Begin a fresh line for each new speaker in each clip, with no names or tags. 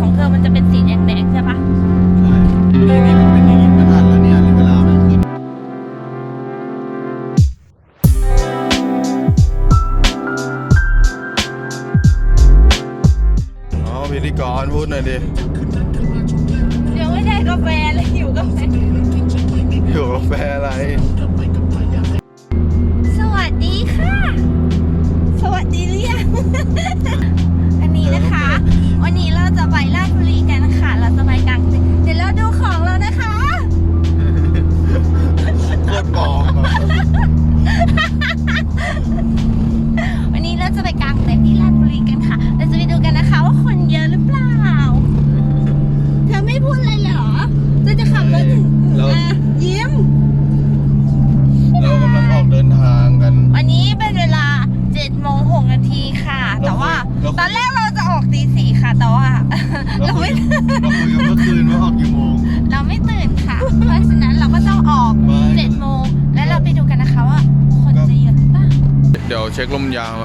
ของเธอมันจะเป็นสีแดงๆใช่ปะ
ใช่นี่นี่มันเป็นอย่างนี้ไม่ทันแล้วเนี่ยเวลามันขึ้นอ๋อพิธีกรพูดหน่อยดิ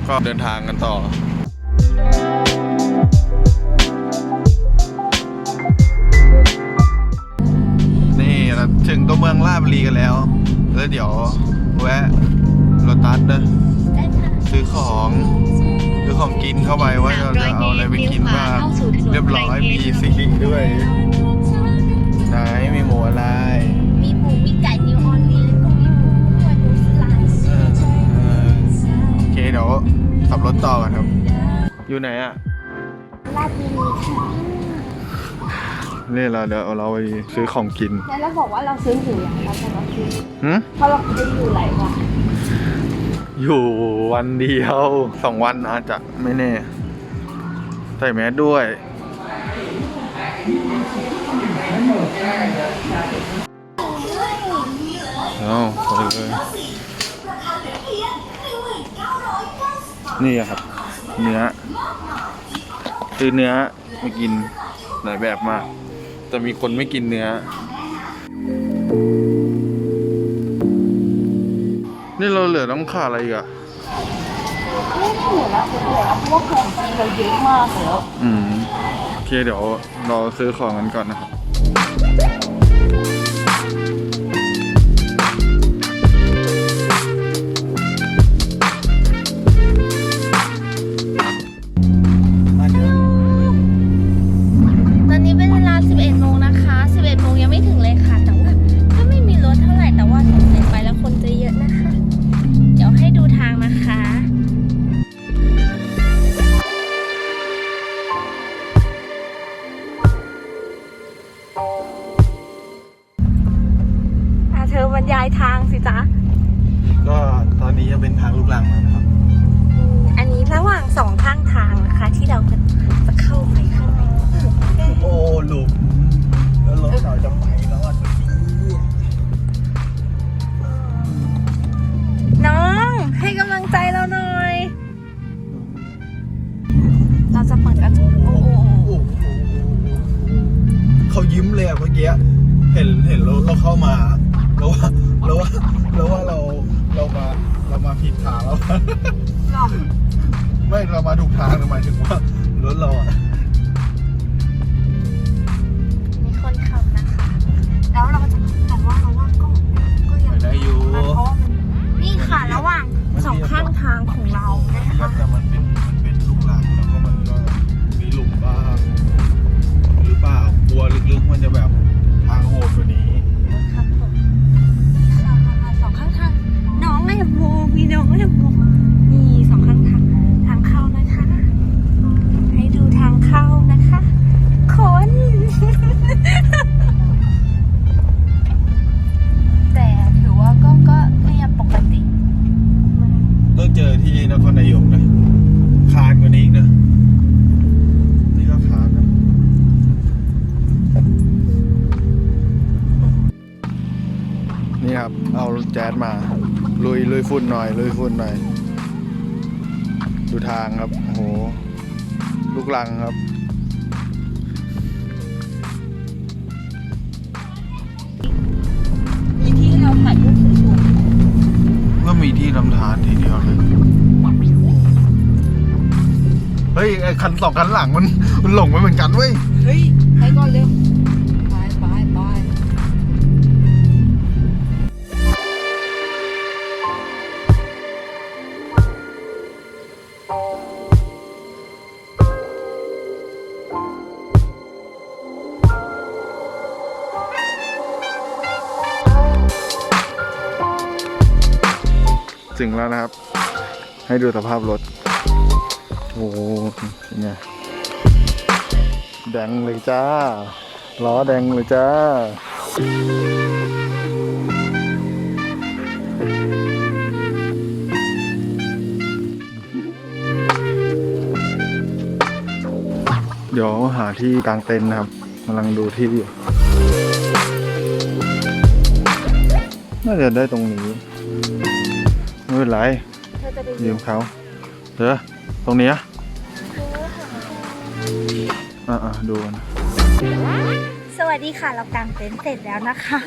ก็เดินทางกันต่อนี่เรา
ถึงตัวเมืองลาดบุรีกันแล้ว แล้วเดี๋ยวแวะโรตัสนะ
ได้ค่ะ
ซื้อของซื้อของกินเข้าไปว่าเราจะเอาอะไรไปกินบ้างเรียบร้อยมีซิลิด้วยไหนมีหมูอะไร
มีหมูมีไก่นิวออนมีแล้
โอเคเดี๋ยวขับรถต่อกันครับ อยู่ไหนอะ
ลาดบุรีค่ะ
นี่เราเดี๋ยวเราไปซื้อของกิน
แล้วเราบอกว่าเราซื้ออยู่หลายวันแต่เราซื้อ
หืม
เพราะเราซื้ออยู่หลายวัน
อยู่วันเดียวสองวันอาจจะไม่แน่ ใส่แมสด้วย เอาไปเลย นี่อะครับ เนื้อซื้อเนื้อมากินหลายแบบมาก แต่มีคนไม่กินเนื้อ นี่เราเหลือต้องขาดอะไรอีกอะ
ไม่เหลือแล้วเหลือแล้วเพราะว่าของกินเราเยอะมากแล้ว
อืมโอเคเดี๋ยวเราซื้อของกันก่อนนะครับ
เขายิ้
มเลยอะเมื่อกี้เห็นเห็นรถเราเข้ามาแล้วว่าแล้วว่าแล้วว่าเราเรามาเรามาผิดทางแล้ว
หล่อม
ไม่เรามาถูกทางหมายถึงว่ารถเราอะ
ลุย
ฝุ่นหน่อยลุยฝุ่นหน่อย ดูทางครับ โอ้โห ลูกลังครับ
มีที่เราถ่ายรูปสวย
ก็มีที่ลำธารทีเดียวเลย เฮ้ยไอคันสองคันหลังมันมันหลงไปเหมือนกันเว้ย
เฮ้ย ไปก่อนเร็ว
ถึงแล้วนะครับ ให้ดูสภาพรถ โอ้โหเป็นไงแดงเลยจ้า ล้อแดงเลยจ้าเดี๋ยวหาที่กลางเต็นท์นะครับกำลังดูที่อยู่ น่าจะได้ตรงนี้ ไม่เป็นไร
เธอจะไป
ยืมเขาเด้อตรงนี้อะอะๆดูกัน
สวัสดีค่ะ เรากางเต็นท์เสร็จแล้วนะคะ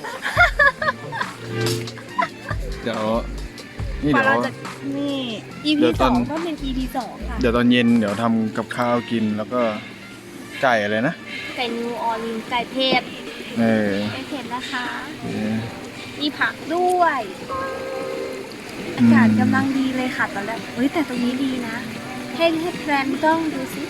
เดี๋ยวนี่
พอ
เดี๋ยว
เราจะนี่ EP
เดี๋ยวต
ส
อ
อน งก็เป็น EP สองค่ะ
เดี๋ยวตอนเย็นเดี๋ยวทำกับข้าวกินแล้วก็ไก่อะไรนะ
ไก่นิวออร์ลีนไก่เทศ
เออ
ไก่เทศนะคะ
เออ
มีผักด้วย อากาศกำลังดีเลยค่ะตอนแรกเฮ้ยแต่ตรงนี้ดีนะ ให้ให้แพลนกล้องดูสิ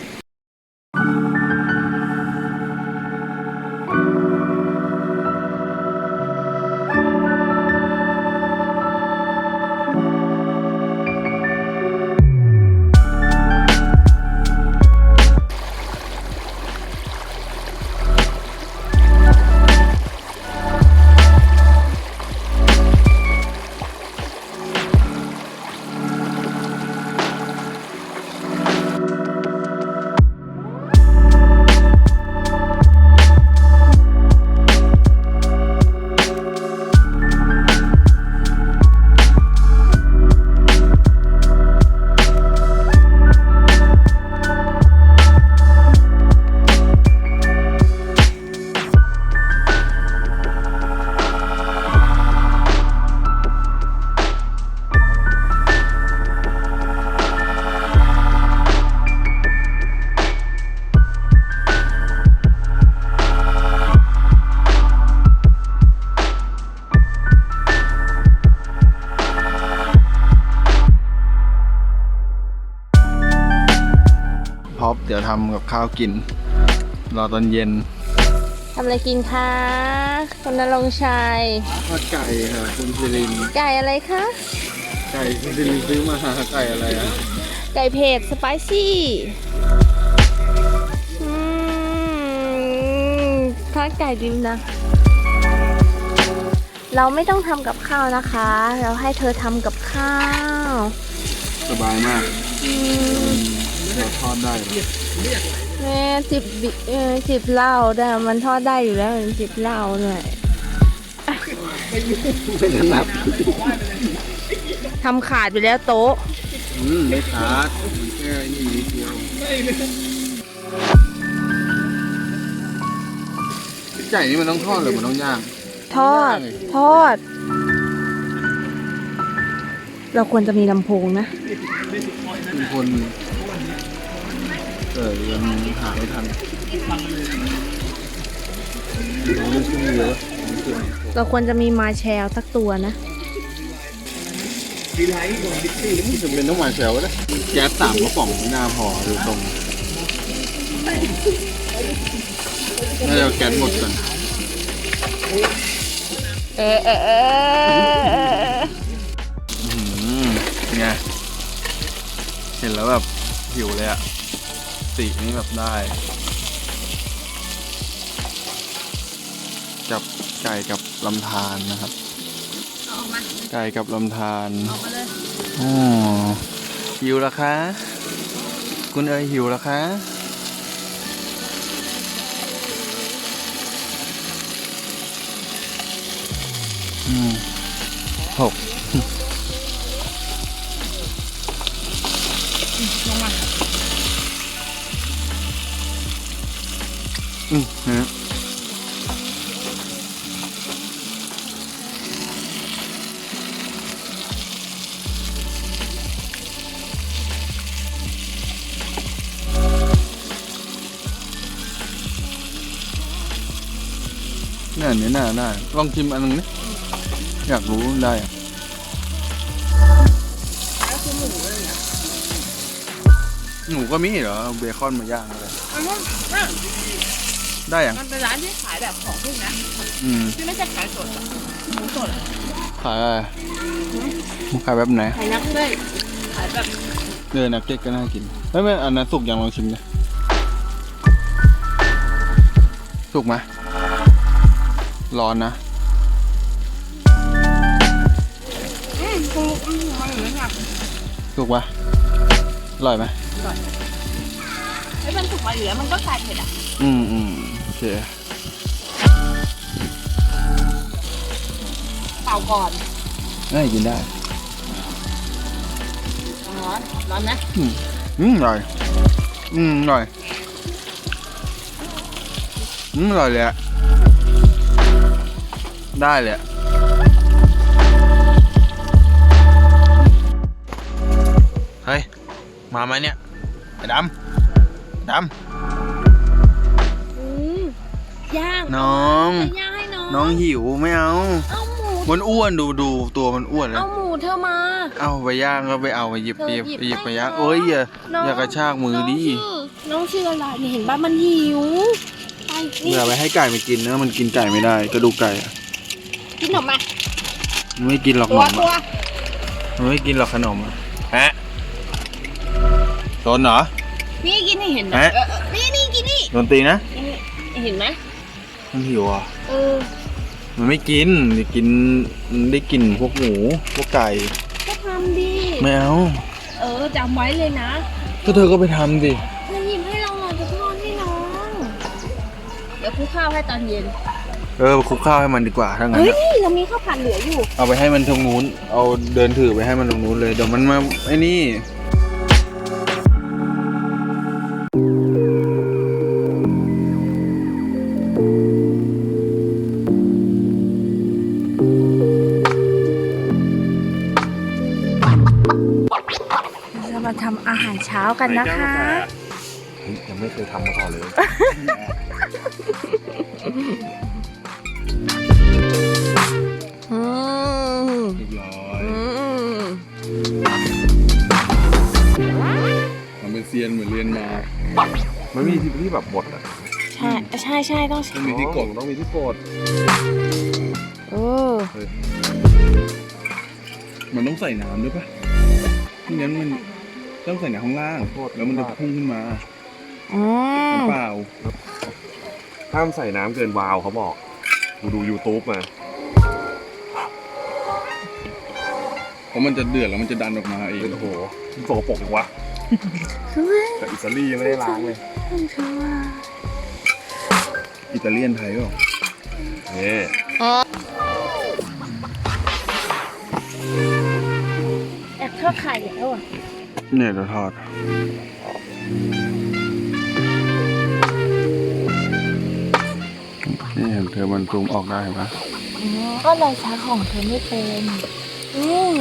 ทำกับข้าวกิน รอตอนเย็น
ทำอะไรกินคะคุณนรงค์ชัย
ทอดไก่ค่ะคุณซิริน
ไก่อะไรคะ
ไก่คุณซิรินซื้อมาไก่อะไรอะ
ไก่เผ็ดสไปซี่อืมทอดไก่ดิมนะ เราไม่ต้องทำกับข้าวนะคะ เราให้เธอทำกับข้าว
สบายมาก
อืม
เราทอดได้เลย
แม่จิบบิเออจิบเหล้าได้มันทอดได้อยู่แล้วจิบเหล้าหน่อย
ไม่ถนัด
ทำขาดไปแล้วโต๊ะ
อืมไม่ขาดมันแค่นี่นิดเดียวไก่นี่มันต้องทอดหรือมันต้องย่าง
ทอด ทอด เราควรจะมีลำโพงนะ
เป็นคน เออยังหาไม่ทันยังไม่ชุ่มเยอะ
เราควรจะมีมาแชลสักตัวนะ
ไม่จำเป็นต้องมาแชลก็ได้แก๊สสามกระป๋องไม่น่าพอดูตรงน่าจะเอาแก๊สหมดก่อน
เออเออเออ
อืมไงเห็นแล้วแบบหิวเลยอะ สีนี่แบบได้ กับไก่กับลำธารนะครับ
ออกมา
ไก่กับลำธาร
ออกมาเลย
อ๋อหิวแล้วคะ คุณเอ๋ยหิวแล้วคะ อืมหก เนี่ยอันนี้น่าน่าลองชิมอันนึงนี่อยากรู้ได้อะ
แล้วคือหมูเลยอะ
หนูก็มีเหรอเอาเบคอนมาย่างอะไร
มันว่าอะ
ได้ยัง
มันเป็นร้านที่ขายแบบของพวกนะ
อืม
ที่ไม่ใช่ขายสดอะหมูสดอะ
ขายอะไรขายแบบไหน
ขายนักด้วยขายแบบ
เนื้อนักเก็ตก็น่ากินไม่ไม่อันนั้นสุกยังลองชิมดิสุกไหม ร้อนนะ
อืมคืออืมมันเหมือนแบบ
สุกปะอร่อยไหม
ไอ้มันสุกมาอยู่แล้วมันก็กลายเผ็ดอะ
อืมอืมโอเค
เป่าก่อน
น่ากินได้
ร้อน ร้อนนะ
อืมอืมอร่อย อืมอร่อย อืมอร่อยเลยอะ ได้เลยอะเฮ้ย มาไหมเนี่ยไอ้ดำด
อืมย่างำ
น้อง
จะย่างให้น้อง
น้องหิวไม่เอา
เอาหมู
มันอ้วนดูดูตัวมันอ้วนเลย
เอาหมูเธอมา
เอาไปย่างก็ไปเอาไปหยิบไปหยิบ
เธอหยิบ
ไปหยิบไป
ให้
ย่าง
น้อง
โอ้ยอย่า
น้อง
อย่ากระชากมือดิ
น้องชื่อน้องชื่ออะไรเนี่ยเห็นป่ะมันหิว ไปนี่
อย่าไปให้ไก่มันกินนะมันกินไก่ไม่ได้กระดูกไก่อะ
กินหนมมา
มันไม่กินหรอกข
ตัวน
ม
ตัว
อะมันไม่กินหรอกขนมอะฮะโดนเหรอ
นี่กินให้เห็นนะ
ฮะ
เออเออนี่นี่กินนี่
โดนตีนะ
นี่เห็นไหม
มันหิวอะ
เออ
มันไม่กินได้กินมันได้กินพวกหมูพวกไก่
ก็ทำดี
ไม่เอา
เออจำไว้เลยนะ
ก็เธอก็ไปทำดิ
มาหยิบให้เราหน่อยจะทอดให้น้องเดี๋ยวคลุกข้าวให้ตอนเย็น
เออคลุกข้าวให้มันดีกว่าถ้างั้น
เฮ้ย
อะ
เรามีข้าวผัดเหลืออยู่
เอาไปให้มันตรงนู้น เอาเดินถือไปให้มันตรงนู้นเลย เดี๋ยวมันมาไอ้นี่
เรามาทำอาหารเช้ากันนะคะ
ยังไม่เคยทำมาก่อนเลย
มั
นเป็นเซียนเหมือนเรียนมา
มันมีที่ที่แบบบดอะ
ใช่ใช่ใช่ต้อง
ต้องมีที่กด
ต้องมีที่กด
เออ
มันต้องใส่น้ำด้วยปะไม่งั้นมันต้องใส่น้ำข้างล่าง แล้วมันจะพุ่งขึ้นมา
อืม
น้ำเปล่า
ห้ามใส่น้ำเกินวาวเขาบอกกูดู YouTube มา
เพราะมันจะเดือดแล้วมันจะดันออกมาเอง
โอ้โหโสกปรกจังวะ
คือว่า
แต่อิตาลียังไม่ได้ล้างเลย
คือว่า
อิตาเลียนไทยก็
นี่
แอบทอดไข่แล้วอะ
เนี่ยเราทอดนี่เห็นเธอมันซูมออกได้เห็นปะ
ก็เลยชักของเธอไม่เป็น อืม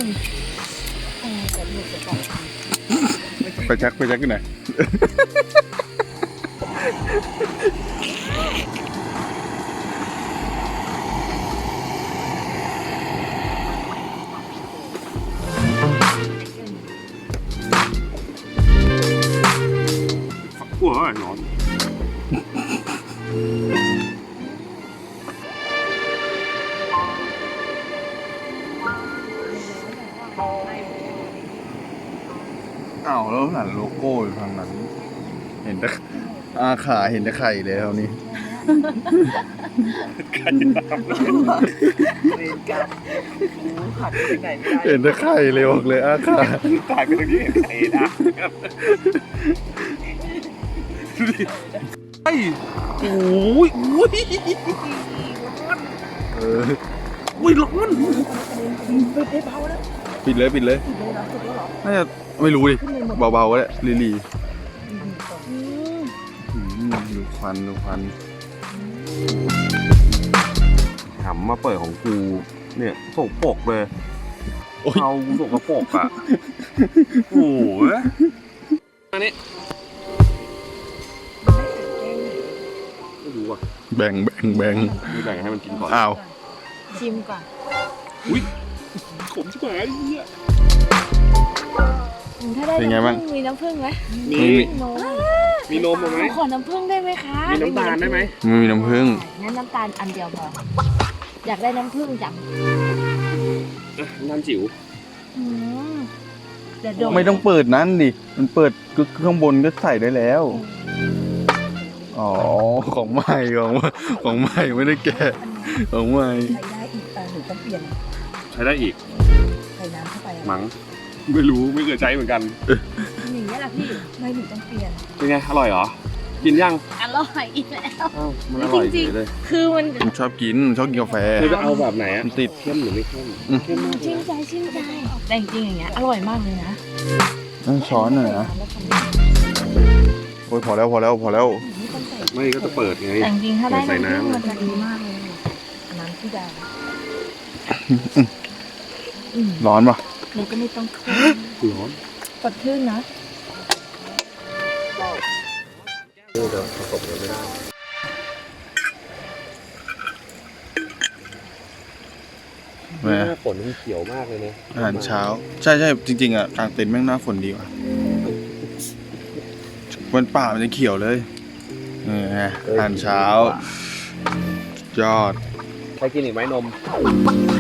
ไปชักไปชักกันไหน
หัวร้อน
วแล้วหันโลโก้อยู่ทางนั้น เห็นแต่อาขาเห็นแต่ไข่เลยเท่านี้เห็นแต่ไข่เลยบอกเลยอาขา
ตายไปตรงนี้ไอ้นะ
ไอ้โอ้ยโอ้ยเออ
อุ้ยร้อน
ปิดเลยปิดเลยน่าจะไม่รู้ดิเบาๆก็ได้ลีลีอืมดูควันดูควัน
ถามมาเปิดของกู เนี่ยโสกปรกเลย
โอ้ย
เอากูโสกปรกอะ โอ้โหอันนี้โอ้โหว่ะ
แบ่งแบ่งแบ่ง
ไม่แบ่งให้มันกินก่อน
อ้าว
ชิมก่อน
อุ้ย ขมชิบหายเนี่ย
ถ้าได้
เป็นไงบ้าง
มีน้ำผึ้งไหม
มี
นม
มีนมไหม
ขอน้ำผึ้งได้ไหมคะ
มีน้ำตาลได้ไหม
ไม่มีน้ำผึ้ง
งั้นน้ำตาลอันเดียวพออยากได้น้ำผึ้งจัง
อะน้ำจิ๋ว
อืมเดี๋ยวดม
ไม่ต้องเปิดนั่นดิ มันเปิดก็ข้างบนก็ใส่ได้แล้ว อ๋อ ของใหม่ของใหม่ของใหม่ไม่ได้แกะของใหม่
ใช้ได้อีกแต่หนูต้องเปลี่ยน
ใช้ได้อีก
ใส่น้ำเข้าไปอะ
มั้งไม่รู้ไม่เคยใช้เหมือนกัน
อย่างนี้ยแหละพี่
ไม่หนูต้องเปลี่ยน
เป็นไง อร่อยเหรอ กินยัง
อร่อยอีกแล้ว
อ้าวมันอร่อย
จริ
ดี
งๆ
เลย
คือมัน
ผมชอบกินชอบกินกาแฟ
คือจะเอาแบบไหนอะ
มันติด
เข้มหรือไม่เข้ม
อืม
เข้มมากเลย
ชื่นใจชื่นใจแต่จริงๆอย่างเงี้ยอร่อยมากเลยนะ
ต้องช้อนหน่อยนะ
แล้วทำ
โอ้ยพอแล้วพอแล้วพอแล้ว
ไม่ต้องใส่
ไม่ก็จะเปิดไง
แต่จริงๆถ้าได้
ใส่
น้ำผึ้ง
น้ำ
มันจะดีมาก
เลยน้ำที่ดาว
ร้อนปะ
เราก็ไม่ต้องเครื่อง
ร้อน
สดชื่นนะ
จะผสมกันไม่ได้
แหม
หน้าฝนมันเขียวมากเลยนะ
อาหารเช้า ใช่ใช่จริง ๆอะกลางเต็นท์แม่งหน้าฝนดีกว่าบนป่ามันจะเขียวเลยเออไงอาหารเช้า ยอด
ใครกินอีกไหมนม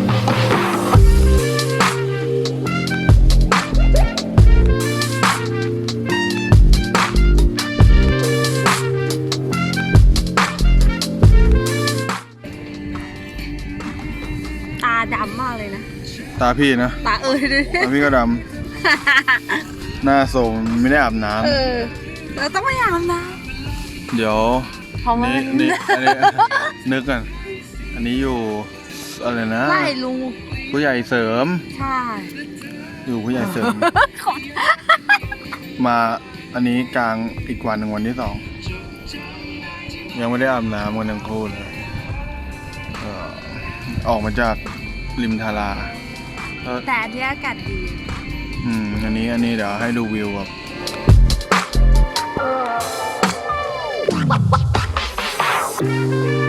า
พี่นะ
ตาเอ้ยด้วย
ตาพี่ก็ดำ หน้าโสมไม่ได้อาบน้
เออเราต้องไม่อาบน้ำ
เดี๋ยวำ
เพราะว่า
นี่นี่อันนี้นึกกัน อันนี้อยู่อะไรนะ
ไล่ลุง
ผู้ใหญ่เสริม
ใช่
อยู่ผู้ใหญ่เสริมมาอันนี้กลางอีกวันหนึ่งวันที่สอง ยังไม่ได้อาบน้ำกันทั้งคู่เลยเอ่อออกมาจากริมทารา ก็
แต่อันนี้อากาศดี
อืมอันนี้อันนี้เดี๋ยวให้ดูวิวแบบ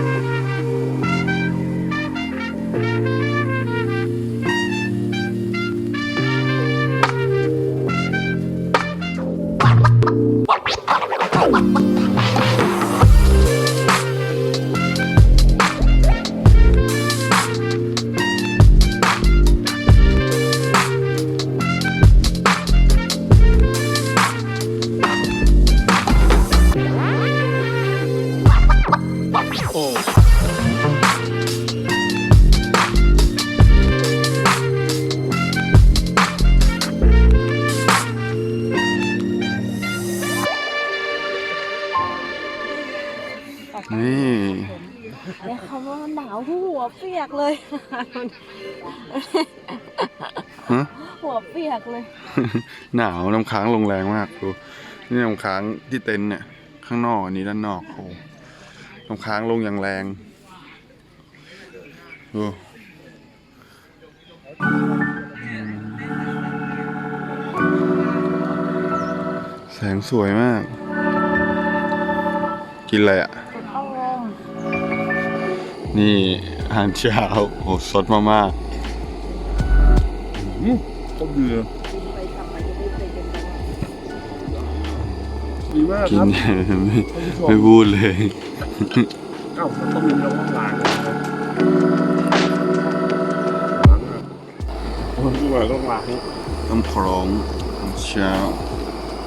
โห
นาว
น้ำค้างลงแรงมากดูนี่น้ำค้างที่เต็นท์เนี่ย ข้างนอกอันนี้ด้านนอกโอ้น้ำค้างลงอย่างแรงดูแสงสวยมาก กินอะไรอะ นี่อาหารเช้าโอ้สดมาก
ก็เบื่อ มาก
ๆกิ
คนรับ
ไม่
ท่านผู้ชม
ไม่พูดเลย
อ้าวมันต้องมีน้องล้างล้างอะโอ้ยดูว่าต้องล้าง
ต้มโครงอาหารเช้า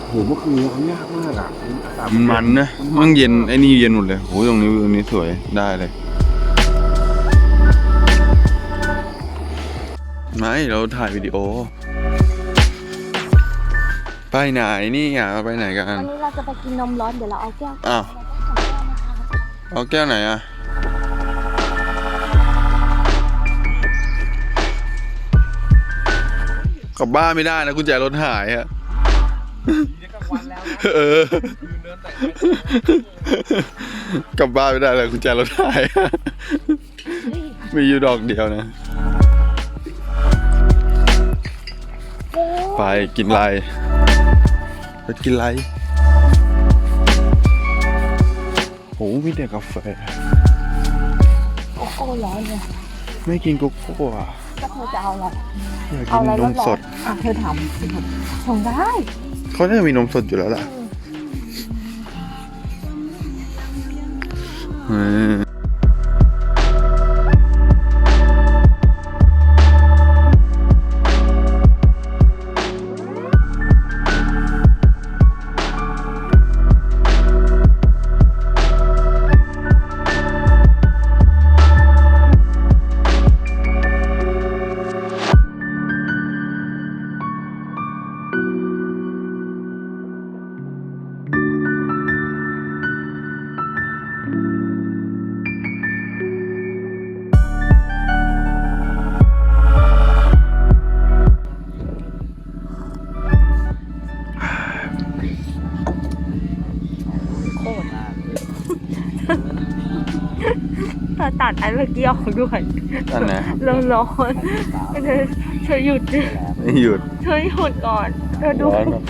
โหเมื่อคืนล้างยากมากอะอากาศ
มันมันนะมันเย็น ไอ้นี่เย็นหมดเลย โห ตรงนี้ตรงนี้สวย ได้เลย ไม่ เราถ่ายวิดีโอ ไปไหนนี่อะไปไหนกัน
วันนี้เราจะไปกินนมร้อนเดี๋ยวเราเอาแก้ว
อ้าว เอาแก้วไหนอะ กลับบ้านไม่ได้นะกุญแจรถหายอะเออกลับบ้านไม่ได้เลยกุญแจรถหายมีอยู่ดอกเดียวนะ ไปกินอะไร ไปกินอะไรโห
อ้มีแต่กาแฟ
โอ้โหร้อนเลย
ไม่กินโกโก้อะ
ก็เธอจะเอาอะไร
อยาก
เอา
กิน
อะไร
น
ร้อ
ม
น
สด
ๆอะเธอทำชงได้
เขาน่าจะมีนมสดอยู่แล้วล่ะเออ
อตัดอันเมื่อกี้ออกด้วย
อันไหน
ร้อนร้อนเธอเธอหยุดดิ
ไม่หยุด
เธอหยุดก่อนเธอดู
ร้อนแบบ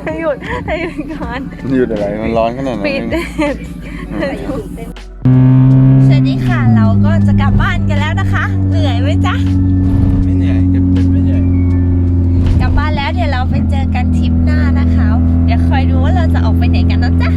เธอหยุดเธอหยุดก่อน
หยุดอะไร มันร้อนขนาดนั้น
ปิด
เอง
สวัสดีค่ะเราก็จะกลับบ้านกันแล้วนะคะ เหนื่อยไหมจ๊ะ
ไม่เหนื่อยเก็บเป็นไม่เหนื่อย
กลับบ้านแล้วเดี๋ยวเราไปเจอกันทริปหน้านะคะ เดี๋ยวคอยดูว่าเราจะออกไปไหนกันนะจ๊ะ